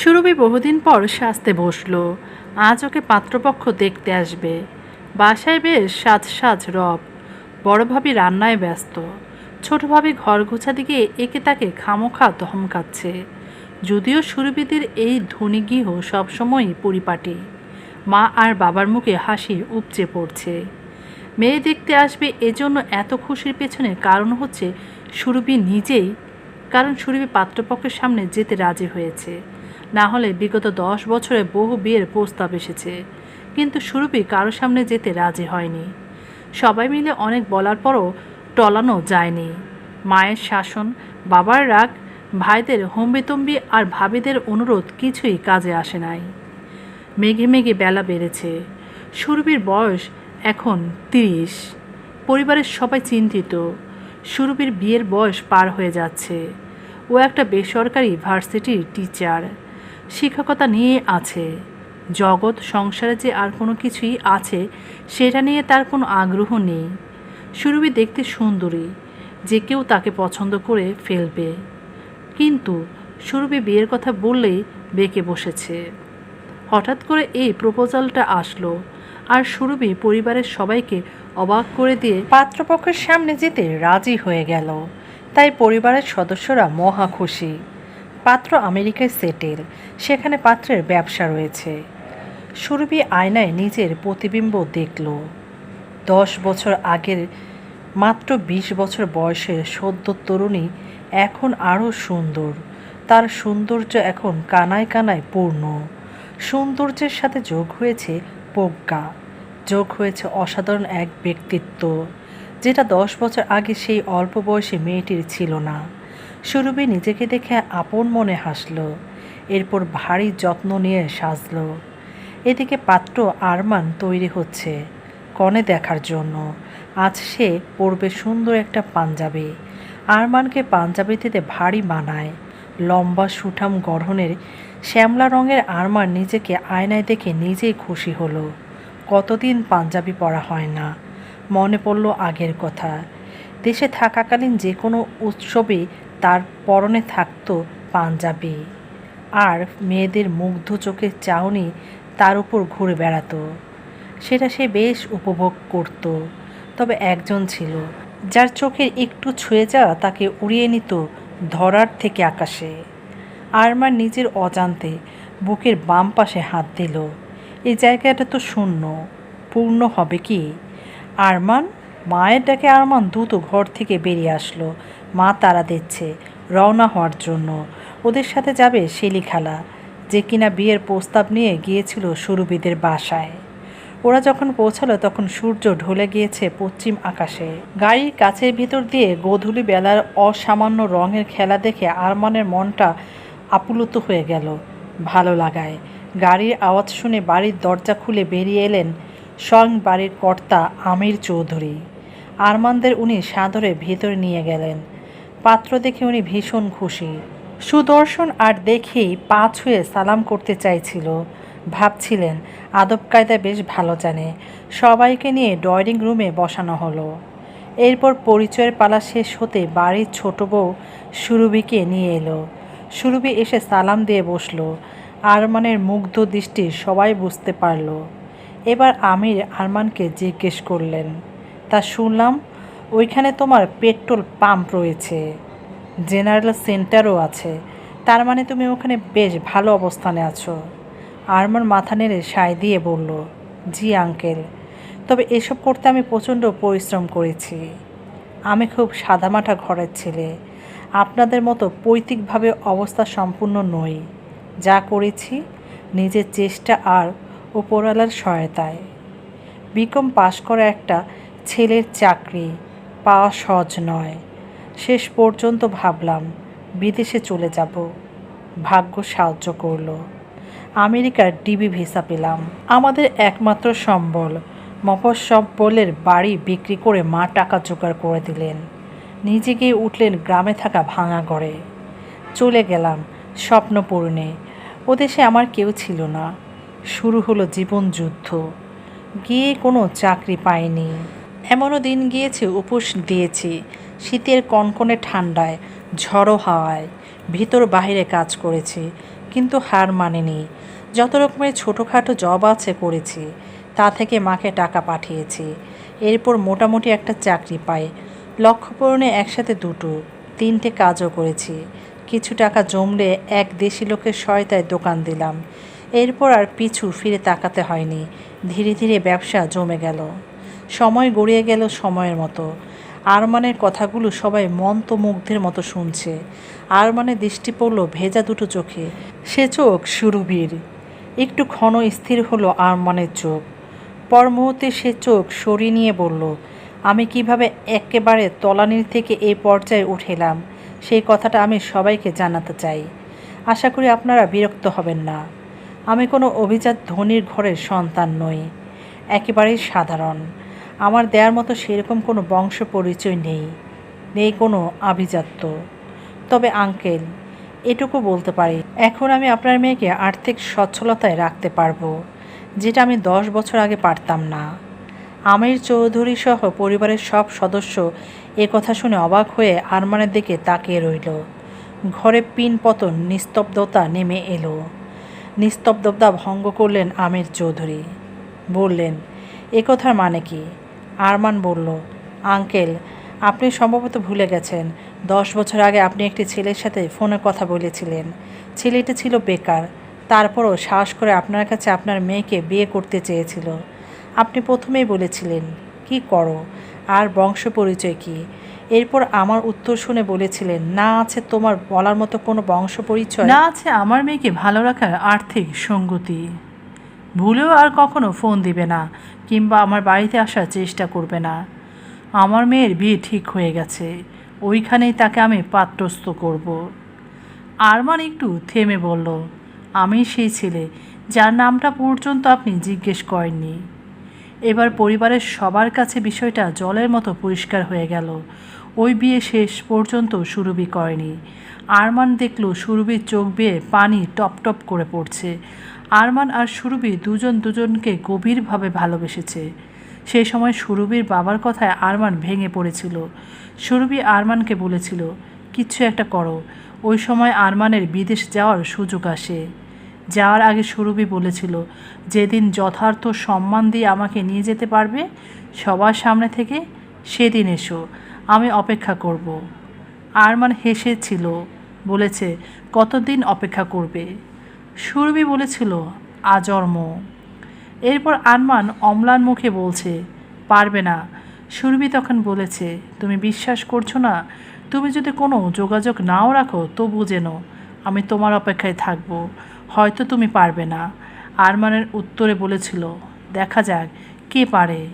সুরভি বহুদিন পর সাজতে বসল। আজ ওকে পাত্রপক্ষ দেখতে আসবে। বাসায় বেশ সাজ সাজ রব। বড় ভাবি রান্নায় ব্যস্ত। ছোট ভাবি ঘর গোছা দিকে একে তাকে খামোখা ধমকাচ্ছে। যদিও সুরভিদের এই ধনী গৃহ সবসময়ই পরিপাটি। মা আর বাবার মুখে হাসি উপচে পড়ছে। মেয়ে দেখতে আসবে এজন্য এত খুশির পেছনে কারণ হচ্ছে সুরভি নিজেই, কারণ সুরভি পাত্রপক্ষের সামনে যেতে রাজি হয়েছে। না হলে বিগত দশ বছরে বহু বিয়ের প্রস্তাব এসেছে। কিন্তু সুরভি কারও সামনে যেতে রাজি হয়নি। সবাই মিলে অনেক বলার পরও টলানো যায়নি। মায়ের শাসন, বাবার রাগ, ভাইদের হম্বিতম্বি আর ভাবিদের অনুরোধ কিছুই কাজে আসে নাই। মেঘে মেঘে বেলা বেড়েছে। সুরভির বয়স এখন তিরিশ। পরিবারের সবাই চিন্তিত। সুরভির বিয়ের বয়স পার হয়ে যাচ্ছে। ও একটা বেসরকারি ভার্সিটির টিচার। শিক্ষকতা নিয়ে আছে। জগৎ, সংসারে যে আর কোনো কিছুই আছে, সেটা নিয়ে তার কোনো আগ্রহ নেই। সুরভি দেখতে সুন্দরী, যে কেউ তাকে পছন্দ করে ফেলবে। কিন্তু সুরভি বিয়ের কথা বললেই বেঁকে বসেছে। হঠাৎ করে এই প্রপোজালটা আসলো আর সুরভি পরিবারের সবাইকে অবাক করে দিয়ে পাত্রপক্ষের সামনে যেতে রাজি হয়ে গেল। তাই পরিবারের সদস্যরা মহা খুশি। পাত্র আমেরিকায় সেটেল। সেখানে পাত্রের ব্যবসা রয়েছে। সুরভি আয়নায় নিজের প্রতিবিম্ব দেখল। দশ বছর আগের মাত্র বিশ বছর বয়সের সদ্য তরুণী এখন আরও সুন্দর। তার সৌন্দর্য এখন কানায় কানায় পূর্ণ। সৌন্দর্যের সাথে যোগ হয়েছে প্রজ্ঞা। যোগ হয়েছে অসাধারণ এক ব্যক্তিত্ব। যেটা দশ বছর আগে সেই অল্প বয়সী মেয়েটির ছিল না। সুরভি নিজেকে দেখে আপন মনে হাসল, এরপর ভারী যত্ন নিয়ে সাজল। এদিকে পাত্র আরমান তৈরি হচ্ছে কনে দেখার জন্য। আজ সে পরবে সুন্দর একটা পাঞ্জাবি। আরমানকে পাঞ্জাবিতে ভারী মানায়। লম্বা সুঠাম গঠনের শ্যামলা রঙের আরমান নিজেকে আয়নায় দেখে নিজেই খুশি হলো। কতদিন পাঞ্জাবি পরা হয় না? মনে পড়ল আগের কথা। দেশে থাকাকালীন যে কোনো উৎসবে তার পরনে থাকতো পাঞ্জাবি। আর মেয়েদের মুগ্ধ চোখের চাউনি তার উপর ঘুরে বেড়াতো। সেটা সে বেশ উপভোগ করত। তবে একজন ছিল, যার চোখের একটু ছুঁয়ে যাওয়া তাকে উড়িয়ে নিত ধরার থেকে আকাশে। আরমার নিজের অজান্তে বুকের বাম পাশে হাত দিল। এই জায়গাটা তো শূন্য, পূর্ণ হবে কি? আরমান, মায়ের ডাকে আরমান দ্রুত ঘর থেকে বেরিয়ে আসলো। মা তারা দিচ্ছে, রওনা হওয়ার জন্য। ওদের সাথে যাবে শেলি খালা, যে কিনা বিয়ের প্রস্তাব নিয়ে গিয়েছিল সুরবিদের বাসায়। ওরা যখন পৌঁছালো তখন সূর্য ঢলে গিয়েছে পশ্চিম আকাশে। গাড়ির কাছের ভিতর দিয়ে গোধূলি বেলার অসামান্য রঙের খেলা দেখে আরমানের মনটা আপ্লুত হয়ে গেল। ভালো লাগায়। গাড়ির আওয়াজ শুনে বাড়ির দরজা খুলে বেরিয়ে এলেন স্বয়ং বাড়ির কর্তা আমির চৌধুরী। আরমানদের উনি সাদরে ভেতরে নিয়ে গেলেন। পাত্র দেখে উনি ভীষণ খুশি। সুদর্শন আর দেখেই পা ছুঁয়ে সালাম করতে চাইছিল। ভাবছিলেন, আদব কায়দা বেশ ভালো জানে, সবাইকে নিয়ে ড্রয়িং রুমে বসানো হলো। এরপর পরিচয়ের পালা শেষ হতে বাড়ির ছোট বউ সুরভিকে নিয়ে এলো। সুরভি এসে সালাম দিয়ে বসল। আরমানের মুগ্ধ দৃষ্টি সবাই বুঝতে পারল। এবার আমির আরমানকে জিজ্ঞেস করলেন, তা শুনলাম ওইখানে তোমার পেট্রোল পাম্প রয়েছে, জেনারেল সেন্টারও আছে। তার মানে তুমি ওখানে বেশ ভালো অবস্থানে আছো। আরমান মাথা নেড়ে সায় দিয়ে বলল, জি আঙ্কেল, তবে এসব করতে আমি প্রচণ্ড পরিশ্রম করেছি। আমি খুব সাদামাটা ঘরের ছেলে। আপনাদের মতো পৈতৃকভাবে অবস্থা সম্পূর্ণ নই। যা করেছি, নিজের চেষ্টা আর উপরওয়ালার সহায়তায়। বিকম পাশ করা একটা ছেলের চাকরি পাওয়া সহজ নয়। শেষ পর্যন্ত ভাবলাম, বিদেশে চলে যাব। ভাগ্য সাহায্য করল। আমেরিকার ডিবি ভিসা পেলাম। আমাদের একমাত্র সম্বল মফস্বলের বাড়ি বিক্রি করে মা টাকা জোগাড় করে দিলেন। নিজে গিয়ে উঠলেন গ্রামে থাকা ভাঙা ঘরে। চলে গেলাম স্বপ্ন পূরণে ওদেশে আমার কেউ ছিল না। শুরু হলো জীবন যুদ্ধ। গিয়ে কোনো চাকরি পাইনি। এমনও দিন গিয়েছে, উপোস দিয়েছি। শীতের কনকনে ঠান্ডায়, ঝড়ো হাওয়ায়, ভিতর বাহিরে কাজ করেছি, কিন্তু হার মানেনি। যত রকমের ছোটোখাটো জব আছে করেছি, তা থেকে মাকে টাকা পাঠিয়েছি। এরপর মোটামুটি একটা চাকরি পাই। লক্ষ্য পূরণে একসাথে দুটো, তিনটে কাজও করেছি। কিছু টাকা জমলে এক দেশি লোকের সহায়তায় দোকান দিলাম। এরপর আর পিছু ফিরে তাকাতে হয়নি। ধীরে ধীরে ব্যবসা জমে গেল। সময় গড়িয়ে গেল সময়ের মতো। আরমানের কথাগুলো সবাই মন্ত্রমুগ্ধের মতো শুনছে। আরমানের দৃষ্টি পড়ল ভেজা দুটো চোখে। সে চোখ সুরভির। একটু ক্ষণ স্থির হলো আরমানের চোখ। পর মুহূর্তে সে চোখ সরিয়ে নিয়ে বলল, আমি কীভাবে একেবারে তলানির থেকে এই পর্যায়ে উঠেলাম? সেই কথাটা আমি সবাইকে জানাতে চাই। আশা করি আপনারা বিরক্ত হবেন না। আমি কোনো অভিজাত ধনির ঘরের সন্তান নই। একেবারেই সাধারণ। আমার দেওয়ার মতো সেরকম কোনো বংশ পরিচয় নেই নেই কোনো আভিজাত্য। তবে আঙ্কেল, এটুকু বলতে পারি, এখন আমি আপনার মেয়েকে আর্থিক সচ্ছলতায় রাখতে পারব, যেটা আমি দশ বছর আগে পারতাম না। আমির চৌধুরী সহ পরিবারের সব সদস্য এ কথা শুনে অবাক হয়ে আরমানের দিকে তাকিয়ে রইল। ঘরে পিন পতন নিস্তব্ধতা নেমে এলো। নিস্তব্ধতা ভঙ্গ করলেন আমির চৌধুরী। বললেন, এ কথার মানে কি? আরমান বলল, আঙ্কেল, আপনি সম্ভবত ভুলে গেছেন। দশ বছর আগে আপনি একটি ছেলের সাথে ফোনে কথা বলেছিলেন। ছেলেটি ছিল বেকার। তারপরও সাহস করে আপনার কাছে আপনার মেয়েকে বিয়ে করতে চেয়েছিল। আপনি প্রথমেই বলেছিলেন, কি করো? আর বংশ পরিচয় কি? এরপর আমার উত্তর শুনে বলেছিলেন, না আছে তোমার বলার মতো কোনো বংশ পরিচয়? না আছে আমার মেয়েকে ভালো রাখার আর্থিক সঙ্গতি। ভুলেও আর কখনো ফোন দিবে না, কিংবা আমার বাড়িতে আসার চেষ্টা করবে না। আমার মেয়ের বিয়ে ঠিক হয়ে গেছে, ওইখানেই তাকে আমি পাত্রস্থ করব। আরমান একটু থেমে বলল, আমি সেই ছেলে, যার নামটা পর্যন্ত আপনি জিজ্ঞেস করেননি। এবার পরিবারের সবার কাছে বিষয়টা জলের মতো পরিষ্কার হয়ে গেল। ওই বিয়ে শেষ পর্যন্ত সুরভি করেনি। আরমান দেখল সুরভির চোখ বেয়ে পানি টপ টপ করে পড়ছে। আরমান আর সুরভি দুজন দুজনকে গভীরভাবে ভালোবেসেছে। সেই সময় সুরভির বাবার কথায় আরমান ভেঙে পড়েছিল। সুরভি আরমানকে বলেছিল, কিচ্ছু একটা করো। ওই সময় আরমানের বিদেশ যাওয়ার সুযোগ আসে। যাওয়ার আগে সুরভি বলেছিল, যেদিন যথার্থ সম্মান দিয়ে আমাকে নিয়ে যেতে পারবে, সবার সামনে থেকে সেদিন এসো, আমি অপেক্ষা করব। আরমান হেসেছিল, বলেছে, কতদিন অপেক্ষা করবে? সুরভি বলেছিল, আজর্ম। এরপর আরমান অম্লান মুখে বলছে, পারবে না। সুরভি তখন বলেছে, তুমি বিশ্বাস করছ না? তুমি যদি কোনো যোগাযোগ নাও রাখো তবু যেন আমি তোমার অপেক্ষায় থাকব। হয়তো তুমি পারবে না। আরমানের উত্তরে বলেছিল, দেখা যাক, কে পারে?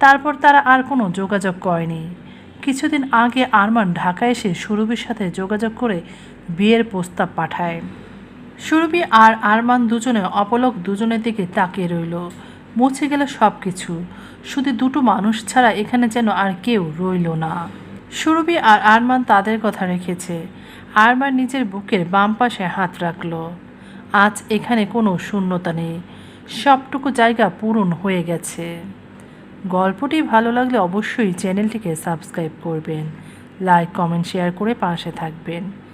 তারপর তারা আর কোনো যোগাযোগ করেনি। কিছুদিন আগে আরমান ঢাকা এসে সুরভির সাথে যোগাযোগ করে বিয়ের প্রস্তাব পাঠায়। সুরভি আর আরমান দুজনে অপলক দুজনের দিকে তাকিয়ে রইল। মুছে গেল সব কিছু শুধু দুটো মানুষ ছাড়া এখানে যেন আর কেউ রইল না। সুরভি আর আরমান তাদের কথা রেখেছে। আরমান নিজের বুকের বাম পাশে হাত রাখল। আজ এখানে কোনো শূন্যতা নেই। সবটুকু জায়গা পূরণ হয়ে গেছে। গল্পটি ভালো লাগলে অবশ্যই চ্যানেলটিকে সাবস্ক্রাইব করবেন। লাইক, কমেন্ট, শেয়ার করে পাশে থাকবেন।